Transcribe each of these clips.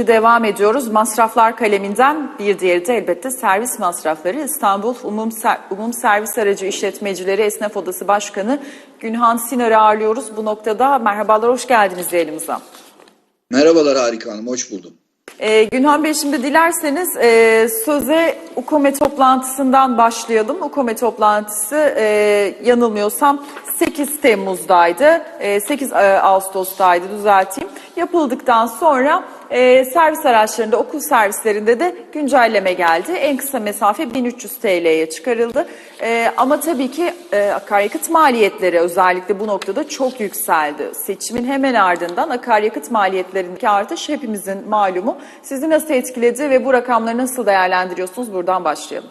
şimdi devam ediyoruz. Masraflar kaleminden bir diğeri de elbette servis masrafları. İstanbul Umum, Ser- Umum Servis Aracı İşletmecileri Esnaf Odası Başkanı Günhan Sinar'ı ağırlıyoruz. Bu noktada merhabalar, hoş geldiniz yayınımıza. Merhabalar Harika Hanım, hoş buldum. Ee, Günhan Bey şimdi dilerseniz e, söze UKOME toplantısından başlayalım. UKOME toplantısı e, yanılmıyorsam 8 Temmuz'daydı, e, 8 Ağustos'taydı düzelteyim. Yapıldıktan sonra e, servis araçlarında, okul servislerinde de güncelleme geldi. En kısa mesafe 1300 TL'ye çıkarıldı. E, ama tabii ki e, akaryakıt maliyetleri özellikle bu noktada çok yükseldi. Seçimin hemen ardından akaryakıt maliyetlerindeki artış hepimizin malumu. Sizi nasıl etkiledi ve bu rakamları nasıl değerlendiriyorsunuz? Buradan başlayalım.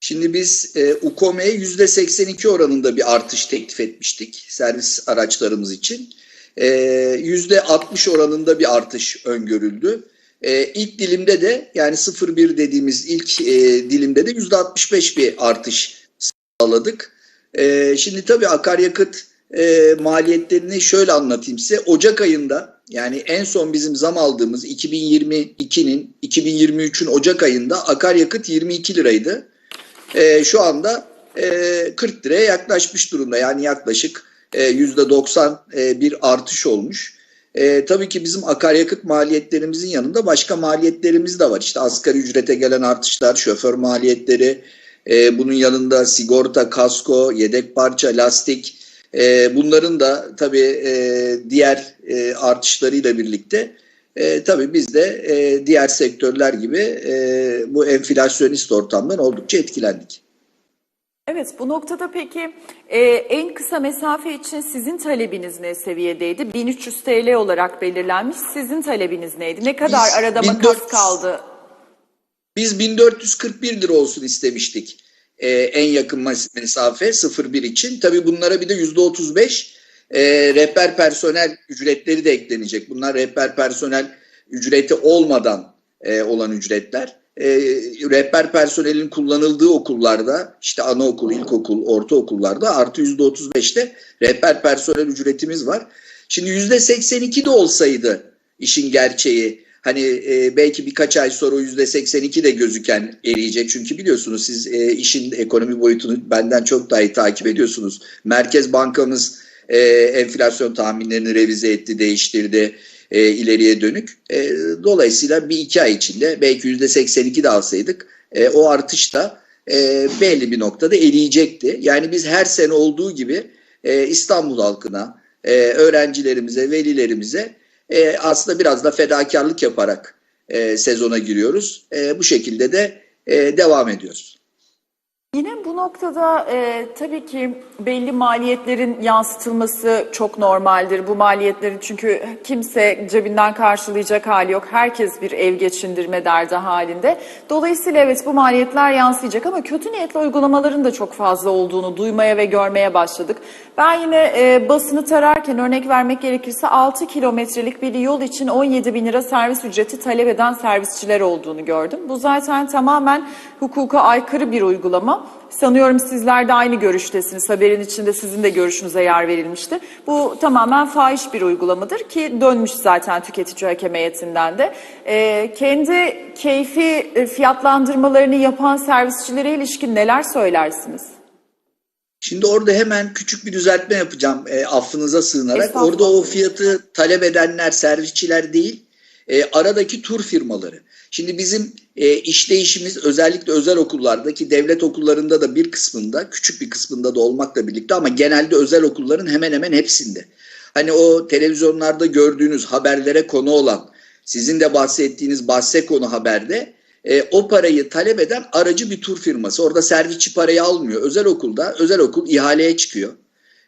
Şimdi biz e, UKOME'ye %82 oranında bir artış teklif etmiştik servis araçlarımız için. E, %60 oranında bir artış öngörüldü. E, ilk dilimde de yani 0,1 dediğimiz ilk e, dilimde de %65 bir artış sağladık. E, şimdi tabii akaryakıt e, maliyetlerini şöyle anlatayım size. Ocak ayında yani en son bizim zam aldığımız 2022'nin 2023'ün Ocak ayında akaryakıt 22 liraydı. E, şu anda e, 40 liraya yaklaşmış durumda. Yani yaklaşık e, %90 e, bir artış olmuş. E, tabii ki bizim akaryakıt maliyetlerimizin yanında başka maliyetlerimiz de var. İşte asgari ücrete gelen artışlar, şoför maliyetleri, e, bunun yanında sigorta, kasko, yedek parça, lastik. E, bunların da tabii e, diğer e, artışlarıyla birlikte e, tabii biz de e, diğer sektörler gibi e, bu enflasyonist ortamdan oldukça etkilendik. Evet, bu noktada peki e, en kısa mesafe için sizin talebiniz ne seviyedeydi? 1300 TL olarak belirlenmiş. Sizin talebiniz neydi? Ne kadar Biz arada 1400 makas kaldı? Biz 1441 lira olsun istemiştik e, en yakın mesafe 01 için. Tabii bunlara bir de %35 e, rehber personel ücretleri de eklenecek. Bunlar rehber personel ücreti olmadan e, olan ücretler. E, rehber personelin kullanıldığı okullarda işte anaokul, ilkokul, ortaokullarda artı %35'te rehber personel ücretimiz var. Şimdi %82 de olsaydı işin gerçeği hani e, belki birkaç ay sonra o %82 de gözüken eriyecek. Çünkü biliyorsunuz siz e, işin ekonomi boyutunu benden çok daha iyi takip ediyorsunuz. Merkez Bankamız e, enflasyon tahminlerini revize etti, değiştirdi e, ileriye dönük. E, dolayısıyla bir iki ay içinde belki %82 de alsaydık e, o artış da e, belli bir noktada eriyecekti. Yani biz her sene olduğu gibi e, İstanbul halkına, e, öğrencilerimize, velilerimize e, aslında biraz da fedakarlık yaparak e, sezona giriyoruz. E, bu şekilde de e, devam ediyoruz. Yine bu noktada e, tabii ki belli maliyetlerin yansıtılması çok normaldir. Bu maliyetlerin çünkü kimse cebinden karşılayacak hali yok. Herkes bir ev geçindirme derdi halinde. Dolayısıyla evet bu maliyetler yansıyacak ama kötü niyetli uygulamaların da çok fazla olduğunu duymaya ve görmeye başladık. Ben yine e, basını tararken örnek vermek gerekirse 6 kilometrelik bir yol için 17 bin lira servis ücreti talep eden servisçiler olduğunu gördüm. Bu zaten tamamen hukuka aykırı bir uygulama. Sanıyorum sizler de aynı görüştesiniz. Haberin içinde sizin de görüşünüze yer verilmişti. Bu tamamen fahiş bir uygulamadır ki dönmüş zaten tüketici hakem heyetinden de. Ee, kendi keyfi e, fiyatlandırmalarını yapan servisçilere ilişkin neler söylersiniz? Şimdi orada hemen küçük bir düzeltme yapacağım e, affınıza sığınarak. Orada o fiyatı talep edenler servisçiler değil, e, aradaki tur firmaları. Şimdi bizim e, işleyişimiz özellikle özel okullardaki devlet okullarında da bir kısmında, küçük bir kısmında da olmakla birlikte ama genelde özel okulların hemen hemen hepsinde. Hani o televizyonlarda gördüğünüz haberlere konu olan, sizin de bahsettiğiniz bahse konu haberde e, o parayı talep eden aracı bir tur firması. Orada servisçi parayı almıyor. Özel okulda, özel okul ihaleye çıkıyor.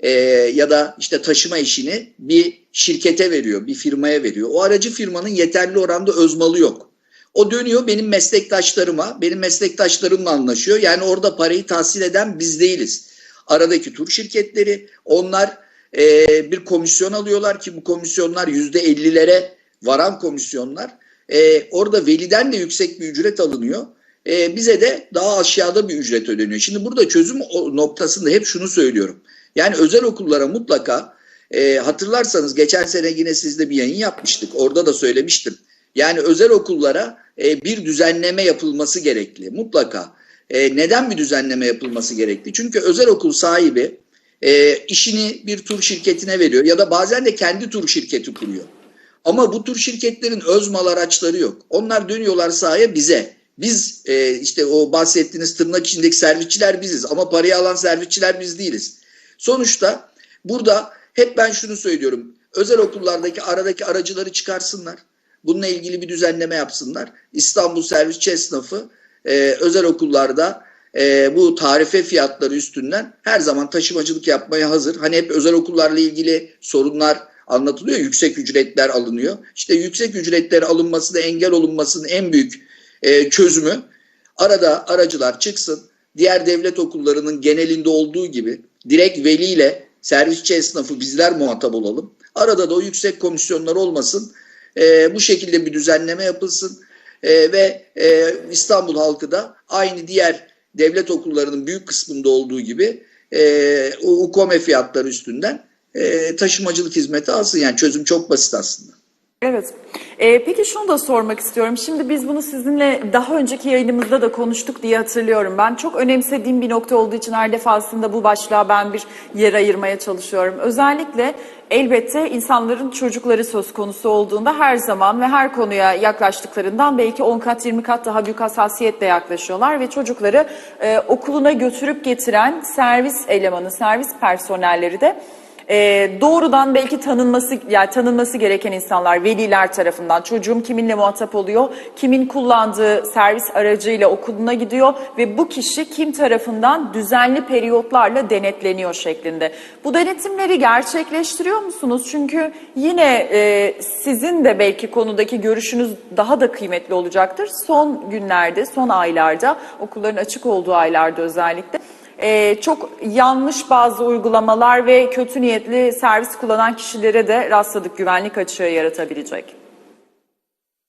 E, ya da işte taşıma işini bir şirkete veriyor, bir firmaya veriyor. O aracı firmanın yeterli oranda özmalı yok. O dönüyor benim meslektaşlarıma, benim meslektaşlarımla anlaşıyor. Yani orada parayı tahsil eden biz değiliz. Aradaki tur şirketleri, onlar e, bir komisyon alıyorlar ki bu komisyonlar yüzde ellilere varan komisyonlar. E, orada veliden de yüksek bir ücret alınıyor. E, bize de daha aşağıda bir ücret ödeniyor. Şimdi burada çözüm noktasında hep şunu söylüyorum. Yani özel okullara mutlaka E, hatırlarsanız geçen sene yine sizde bir yayın yapmıştık. Orada da söylemiştim. Yani özel okullara e, bir düzenleme yapılması gerekli mutlaka. E, neden bir düzenleme yapılması gerekli? Çünkü özel okul sahibi e, işini bir tur şirketine veriyor ya da bazen de kendi tur şirketi kuruyor. Ama bu tür şirketlerin öz mal araçları yok. Onlar dönüyorlar sahaya bize. Biz e, işte o bahsettiğiniz tırnak içindeki servisçiler biziz ama parayı alan servisçiler biz değiliz. Sonuçta burada hep ben şunu söylüyorum. Özel okullardaki aradaki aracıları çıkarsınlar. Bununla ilgili bir düzenleme yapsınlar. İstanbul servisçi esnafı e, özel okullarda e, bu tarife fiyatları üstünden her zaman taşımacılık yapmaya hazır. Hani hep özel okullarla ilgili sorunlar anlatılıyor. Yüksek ücretler alınıyor. İşte yüksek ücretler alınmasına engel olunmasının en büyük e, çözümü arada aracılar çıksın. Diğer devlet okullarının genelinde olduğu gibi direkt veliyle servisçi esnafı bizler muhatap olalım. Arada da o yüksek komisyonlar olmasın. E, bu şekilde bir düzenleme yapılsın. E, ve e, İstanbul halkı da aynı diğer devlet okullarının büyük kısmında olduğu gibi e, UKOME fiyatları üstünden e, taşımacılık hizmeti alsın. Yani çözüm çok basit aslında. Evet. Ee, peki şunu da sormak istiyorum. Şimdi biz bunu sizinle daha önceki yayınımızda da konuştuk diye hatırlıyorum. Ben çok önemsediğim bir nokta olduğu için her defasında bu başlığa ben bir yer ayırmaya çalışıyorum. Özellikle elbette insanların çocukları söz konusu olduğunda her zaman ve her konuya yaklaştıklarından belki 10 kat 20 kat daha büyük hassasiyetle yaklaşıyorlar ve çocukları e, okuluna götürüp getiren servis elemanı, servis personelleri de e, doğrudan belki tanınması yani tanınması gereken insanlar veliler tarafından çocuğum kiminle muhatap oluyor kimin kullandığı servis aracıyla okuluna gidiyor ve bu kişi kim tarafından düzenli periyotlarla denetleniyor şeklinde. Bu denetimleri gerçekleştiriyor musunuz? Çünkü yine e, sizin de belki konudaki görüşünüz daha da kıymetli olacaktır. Son günlerde, son aylarda, okulların açık olduğu aylarda özellikle e, çok yanlış bazı uygulamalar ve kötü niyetli servis kullanan kişilere de rastladık güvenlik açığı yaratabilecek.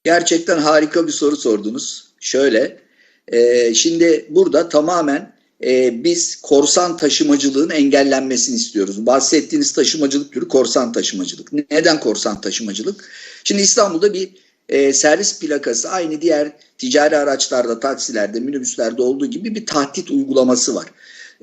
Gerçekten harika bir soru sordunuz. Şöyle, e, şimdi burada tamamen e, biz korsan taşımacılığın engellenmesini istiyoruz. Bahsettiğiniz taşımacılık türü korsan taşımacılık. Neden korsan taşımacılık? Şimdi İstanbul'da bir e, servis plakası aynı diğer ticari araçlarda, taksilerde, minibüslerde olduğu gibi bir tahdit uygulaması var.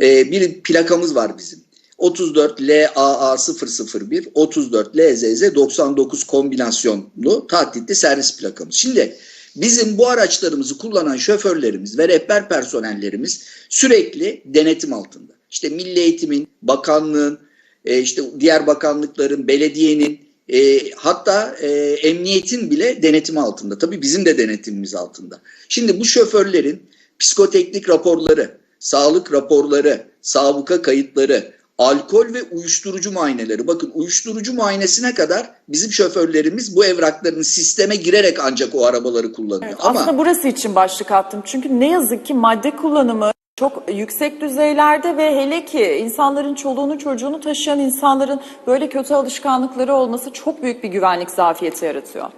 E, bir plakamız var bizim. 34 LAA 001, 34 LZZ 99 kombinasyonlu tahditli servis plakamız. Şimdi bizim bu araçlarımızı kullanan şoförlerimiz ve rehber personellerimiz sürekli denetim altında. İşte Milli Eğitim'in, bakanlığın, e, işte diğer bakanlıkların, belediyenin, e, hatta e, emniyetin bile denetimi altında. Tabii bizim de denetimimiz altında. Şimdi bu şoförlerin psikoteknik raporları, sağlık raporları, sabıka kayıtları, alkol ve uyuşturucu muayeneleri. Bakın uyuşturucu muayenesine kadar bizim şoförlerimiz bu evraklarını sisteme girerek ancak o arabaları kullanıyor. Evet, Ama Aslında burası için başlık attım. Çünkü ne yazık ki madde kullanımı çok yüksek düzeylerde ve hele ki insanların çoluğunu çocuğunu taşıyan insanların böyle kötü alışkanlıkları olması çok büyük bir güvenlik zafiyeti yaratıyor.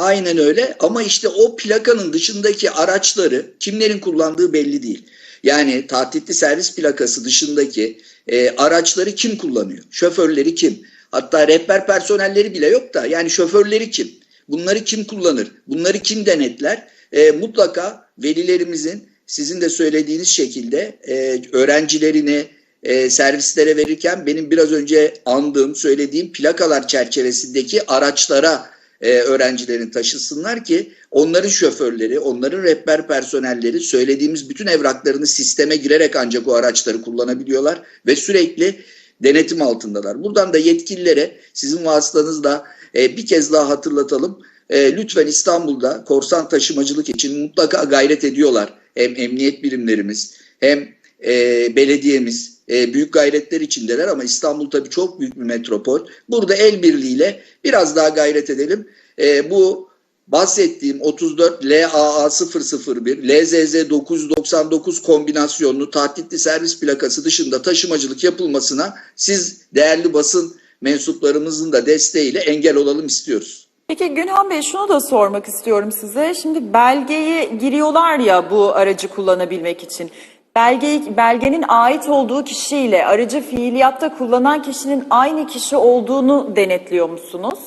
Aynen öyle ama işte o plakanın dışındaki araçları kimlerin kullandığı belli değil. Yani tahtitli servis plakası dışındaki e, araçları kim kullanıyor? Şoförleri kim? Hatta rehber personelleri bile yok da yani şoförleri kim? Bunları kim kullanır? Bunları kim denetler? E, mutlaka velilerimizin sizin de söylediğiniz şekilde e, öğrencilerini e, servislere verirken benim biraz önce andığım, söylediğim plakalar çerçevesindeki araçlara e, öğrencilerin taşısınlar ki onların şoförleri, onların rehber personelleri söylediğimiz bütün evraklarını sisteme girerek ancak o araçları kullanabiliyorlar ve sürekli denetim altındalar. Buradan da yetkililere sizin vasıtanızla e, bir kez daha hatırlatalım. E, lütfen İstanbul'da korsan taşımacılık için mutlaka gayret ediyorlar. Hem emniyet birimlerimiz hem e, belediyemiz e, büyük gayretler içindeler ama İstanbul tabii çok büyük bir metropol. Burada el birliğiyle biraz daha gayret edelim. E, bu bahsettiğim 34 LAA 001, LZZ 999 kombinasyonlu tahditli servis plakası dışında taşımacılık yapılmasına siz değerli basın mensuplarımızın da desteğiyle engel olalım istiyoruz. Peki Günhan Bey şunu da sormak istiyorum size. Şimdi belgeye giriyorlar ya bu aracı kullanabilmek için. Belge, belgenin ait olduğu kişiyle aracı fiiliyatta kullanan kişinin aynı kişi olduğunu denetliyor musunuz?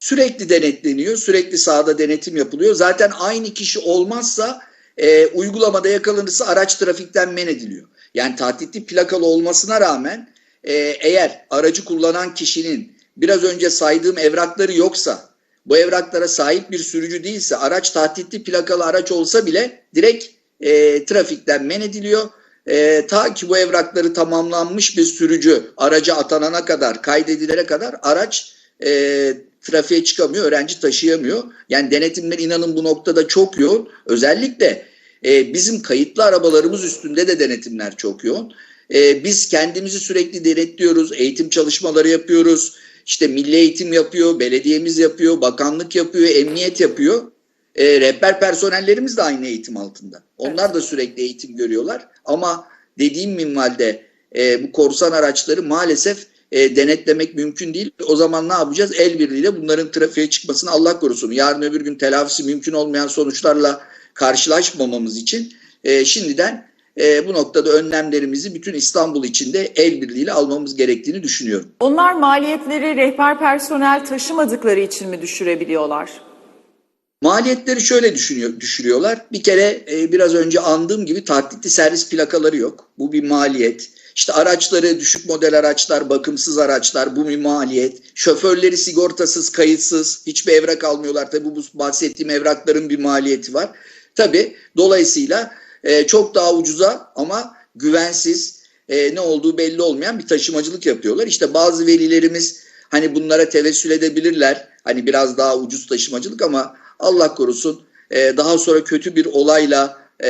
Sürekli denetleniyor, sürekli sahada denetim yapılıyor. Zaten aynı kişi olmazsa e, uygulamada yakalanırsa araç trafikten men ediliyor. Yani tahtitli plakalı olmasına rağmen e, eğer aracı kullanan kişinin biraz önce saydığım evrakları yoksa, bu evraklara sahip bir sürücü değilse, araç tahtitli plakalı araç olsa bile direkt e, trafikten men ediliyor. E, ta ki bu evrakları tamamlanmış bir sürücü araca atanana kadar, kaydedilene kadar araç e, trafiğe çıkamıyor, öğrenci taşıyamıyor. Yani denetimler inanın bu noktada çok yoğun. Özellikle e, bizim kayıtlı arabalarımız üstünde de denetimler çok yoğun. E, biz kendimizi sürekli denetliyoruz, eğitim çalışmaları yapıyoruz. İşte milli eğitim yapıyor, belediyemiz yapıyor, bakanlık yapıyor, emniyet yapıyor. E, rehber personellerimiz de aynı eğitim altında. Onlar da sürekli eğitim görüyorlar. Ama dediğim minvalde e, bu korsan araçları maalesef e, denetlemek mümkün değil. O zaman ne yapacağız? El birliğiyle bunların trafiğe çıkmasını Allah korusun. Yarın öbür gün telafisi mümkün olmayan sonuçlarla karşılaşmamamız için e, şimdiden e, bu noktada önlemlerimizi bütün İstanbul içinde el birliğiyle almamız gerektiğini düşünüyorum. Onlar maliyetleri rehber personel taşımadıkları için mi düşürebiliyorlar? Maliyetleri şöyle düşünüyor, düşürüyorlar. Bir kere e, biraz önce andığım gibi taklitli servis plakaları yok. Bu bir maliyet. İşte araçları, düşük model araçlar, bakımsız araçlar bu bir maliyet. Şoförleri sigortasız, kayıtsız, hiçbir evrak almıyorlar. Tabii bu bahsettiğim evrakların bir maliyeti var. Tabii dolayısıyla e, çok daha ucuza ama güvensiz, e, ne olduğu belli olmayan bir taşımacılık yapıyorlar. İşte bazı velilerimiz hani bunlara tevessül edebilirler. Hani biraz daha ucuz taşımacılık ama Allah korusun e, daha sonra kötü bir olayla e,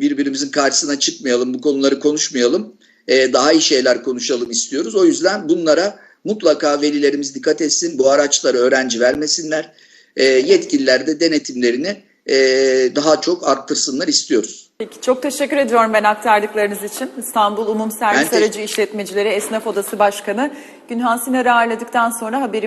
birbirimizin karşısına çıkmayalım, bu konuları konuşmayalım. E, daha iyi şeyler konuşalım istiyoruz. O yüzden bunlara mutlaka velilerimiz dikkat etsin. Bu araçları öğrenci vermesinler. E, yetkililer de denetimlerini e, daha çok arttırsınlar istiyoruz. Peki çok teşekkür ediyorum ben aktardıklarınız için. İstanbul Umum Servis Aracı İşletmecileri Esnaf Odası Başkanı Günhan Sinar'ı ağırladıktan sonra haberi